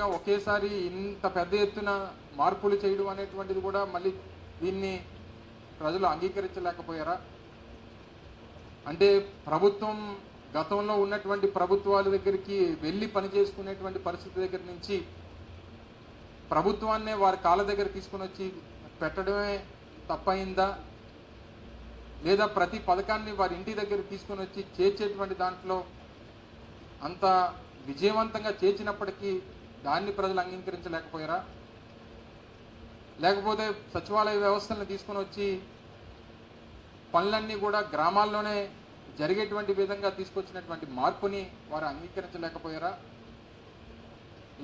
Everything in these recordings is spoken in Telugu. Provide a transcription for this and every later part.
ఒకేసారి ఇంత పెద్ద ఎత్తున మార్పులు చేయడం అనేటువంటిది కూడా మళ్ళీ దీన్ని ప్రజలు అంగీకరించలేకపోయారా? అంటే ప్రభుత్వం గతంలో ఉన్నటువంటి ప్రభుత్వాల దగ్గరికి వెళ్ళి పనిచేసుకునేటువంటి పరిస్థితి దగ్గర నుంచి ప్రభుత్వాన్నే వారి కాళ్ళ దగ్గర తీసుకుని వచ్చి పెట్టడమే తప్పయిందా? లేదా ప్రతి పథకాన్ని వారి ఇంటి దగ్గర తీసుకొని వచ్చి చేర్చేటువంటి దాంట్లో అంత విజయవంతంగా చేర్చినప్పటికీ దాన్ని ప్రజలు అంగీకరించలేకపోయారా? లేకపోతే సచివాలయ వ్యవస్థలను తీసుకొని వచ్చి పనులన్నీ కూడా గ్రామాల్లోనే జరిగేటువంటి విధంగా తీసుకొచ్చినటువంటి మార్పుని వారు అంగీకరించలేకపోయారా?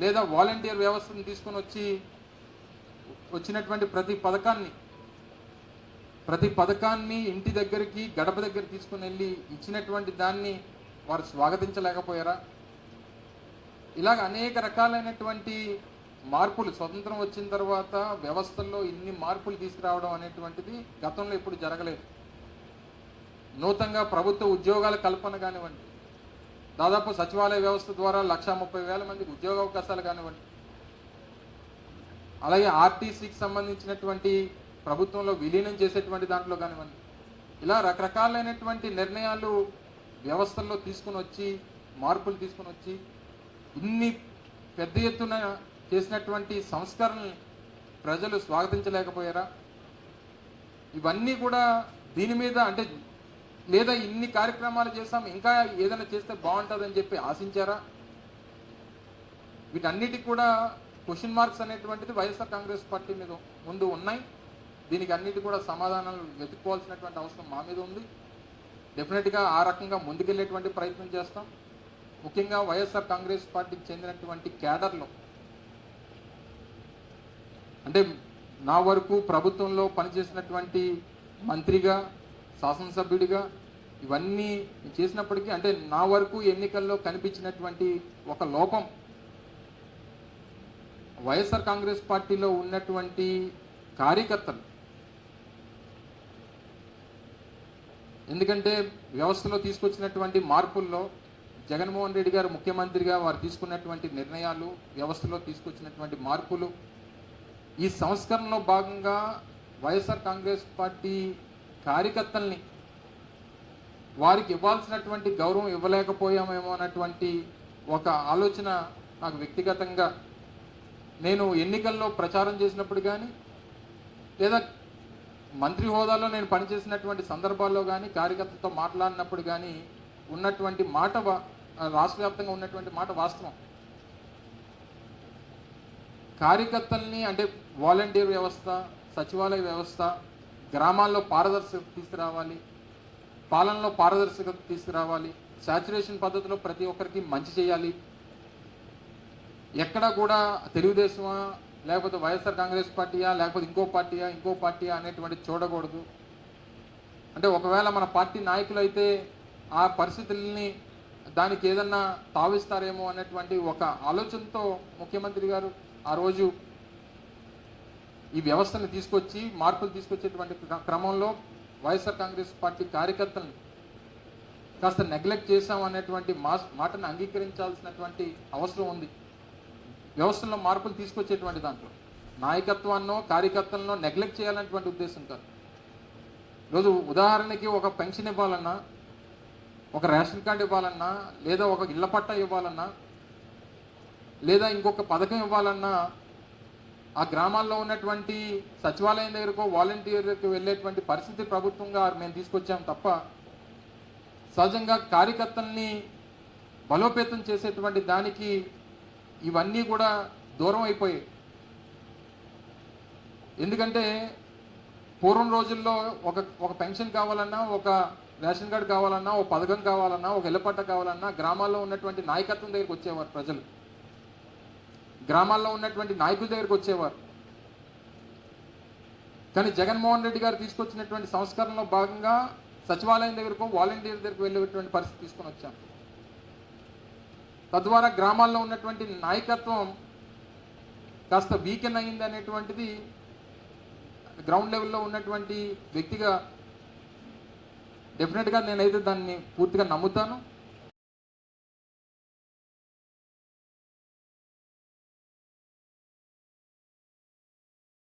లేదా వాలంటీర్ వ్యవస్థను తీసుకొని వచ్చి వచ్చినటువంటి ప్రతి పథకాన్ని ప్రతి పథకాన్ని ఇంటి దగ్గరికి గడప దగ్గర తీసుకుని వెళ్ళి ఇచ్చినటువంటి దాన్ని వారు స్వాగతించలేకపోయారా? ఇలాగ అనేక రకాలైనటువంటి మార్పులు స్వతంత్రం వచ్చిన తర్వాత వ్యవస్థల్లో ఇన్ని మార్పులు తీసుకురావడం అనేటువంటిది గతంలో ఎప్పుడు జరగలేదు. నూతనంగా ప్రభుత్వ ఉద్యోగాల కల్పన కానివ్వండి దాదాపు సచివాలయ వ్యవస్థ ద్వారా లక్ష ముప్పై వేల మందికి ఉద్యోగ అవకాశాలు కానివ్వండి అలాగే ఆర్టీసీకి సంబంధించినటువంటి ప్రభుత్వంలో విలీనం చేసేటువంటి దాంట్లో కానివ్వండి ఇలా రకరకాలైనటువంటి నిర్ణయాలు వ్యవస్థల్లో తీసుకుని వచ్చి మార్పులు తీసుకుని వచ్చి ఇన్ని పెద్ద ఎత్తున చేసినటువంటి సంస్కరణలు ప్రజలు స్వాగతించలేకపోయారా? ఇవన్నీ కూడా దీని మీద అంటే లేదా ఇన్ని కార్యక్రమాలు చేస్తాం ఇంకా ఏదైనా చేస్తే బాగుంటుందని చెప్పి ఆశించారా? వీటన్నిటికి కూడా క్వశ్చన్ మార్క్స్ అనేటువంటిది వైఎస్ఆర్ కాంగ్రెస్ పార్టీ మీద ముందు ఉన్నాయి. దీనికి అన్నిటి కూడా సమాధానాలు వెతుక్కోవాల్సినటువంటి అవసరం మా మీద ఉంది. డెఫినెట్గా ఆ రకంగా ముందుకెళ్ళేటువంటి ప్రయత్నం చేస్తాం. ముఖ్యంగా వైఎస్ఆర్ కాంగ్రెస్ పార్టీకి చెందినటువంటి క్యాడర్లో. అంటే నా వరకు ప్రభుత్వంలో పనిచేసినటువంటి మంత్రిగా శాసనసభ్యుడిగా ఇవన్నీ చేసినప్పటికీ అంటే నా వరకు ఎన్నికల్లో కనిపించినటువంటి ఒక లోపం వైఎస్ఆర్ కాంగ్రెస్ పార్టీలో ఉన్నటువంటి కార్యకర్తలు. ఎందుకంటే వ్యవస్థలో తీసుకొచ్చినటువంటి మార్పుల్లో జగన్మోహన్ రెడ్డి గారు ముఖ్యమంత్రిగా వారు తీసుకున్నటువంటి నిర్ణయాలు వ్యవస్థలో తీసుకొచ్చినటువంటి మార్పులు ఈ సంస్కరణలో భాగంగా వైఎస్ఆర్ కాంగ్రెస్ పార్టీ కార్యకర్తల్ని వారికి ఇవ్వాల్సినటువంటి గౌరవం ఇవ్వలేకపోయామేమో అన్నటువంటి ఒక ఆలోచన నాకు వ్యక్తిగతంగా నేను ఎన్నికల్లో ప్రచారం చేసినప్పుడు కానీ లేదా మంత్రి హోదాలో నేను పనిచేసినటువంటి సందర్భాల్లో కానీ కార్యకర్తలతో మాట్లాడినప్పుడు కానీ ఉన్నటువంటి మాట రాష్ట్ర వ్యాప్తంగా ఉన్నటువంటి మాట వాస్తవం. కార్యకర్తల్ని అంటే వాలంటీర్ వ్యవస్థ సచివాలయ వ్యవస్థ గ్రామాల్లో పారదర్శకత తీసుకురావాలి పాలనలో పారదర్శకత తీసుకురావాలి శాచురేషన్ పద్ధతిలో ప్రతి ఒక్కరికి మంచి చేయాలి. ఎక్కడ కూడా తెలుగుదేశమా లేకపోతే వైఎస్ఆర్ కాంగ్రెస్ పార్టీయా లేకపోతే ఇంకో పార్టీయా ఇంకో పార్టీయా అనేటువంటి చూడకూడదు. అంటే ఒకవేళ మన పార్టీ నాయకులు అయితే ఆ పరిస్థితుల్ని దానికి ఏదన్నా తావిస్తారేమో అనేటువంటి ఒక ఆలోచనతో ముఖ్యమంత్రి గారు ఆ రోజు ఈ వ్యవస్థను తీసుకొచ్చి మార్పులు తీసుకొచ్చేటువంటి క్రమంలో వైఎస్ఆర్ కాంగ్రెస్ పార్టీ కార్యకర్తలను కాస్త నెగ్లెక్ట్ చేశాం అనేటువంటి మాస్ మాటను అంగీకరించాల్సినటువంటి అవసరం ఉంది. వ్యవస్థలో మార్పులు తీసుకొచ్చేటువంటి దాంట్లో నాయకత్వాన్నో కార్యకర్తలను నెగ్లెక్ట్ చేయాలనేటువంటి ఉద్దేశం కాదు. ఈరోజు ఉదాహరణకి ఒక పెన్షన్ ఇవ్వాలన్నా ఒక రేషన్ కార్డు ఇవ్వాలన్నా లేదా ఒక ఇళ్ళ పట్టా ఇవ్వాలన్నా లేదా ఇంకొక పథకం ఇవ్వాలన్నా ఆ గ్రామాల్లో ఉన్నటువంటి సచివాలయం దగ్గరకో వాలంటీర్ వెళ్ళేటువంటి పరిస్థితి ప్రభుత్వంగా మేము తీసుకొచ్చాం తప్ప సహజంగా కార్యకర్తల్ని బలోపేతం చేసేటువంటి దానికి ఇవన్నీ కూడా దూరం అయిపోయాయి. ఎందుకంటే పూర్వం రోజుల్లో ఒక ఒక పెన్షన్ కావాలన్నా ఒక రేషన్ కార్డు కావాలన్నా ఒక పథకం కావాలన్నా ఒక ఇళ్ళపట్ట కావాలన్నా గ్రామాల్లో ఉన్నటువంటి నాయకత్వం దగ్గరికి వచ్చేవారు ప్రజలు. గ్రామాల్లో ఉన్నటువంటి నాయకుల దగ్గరికి వచ్చేవారు. కానీ జగన్మోహన్ రెడ్డి గారు తీసుకొచ్చినటువంటి సంస్కరణలో భాగంగా సచివాలయం దగ్గరకు వాలంటీర్ దగ్గరకు వెళ్ళేటువంటి పరిస్థితి తీసుకొని వచ్చాం. తద్వారా గ్రామాల్లో ఉన్నటువంటి నాయకత్వం కాస్త వీకెన్ అయింది అనేటువంటిది గ్రౌండ్ లెవెల్లో ఉన్నటువంటి వ్యక్తిగా డెఫినెట్గా నేనైతే దాన్ని పూర్తిగా నమ్ముతాను.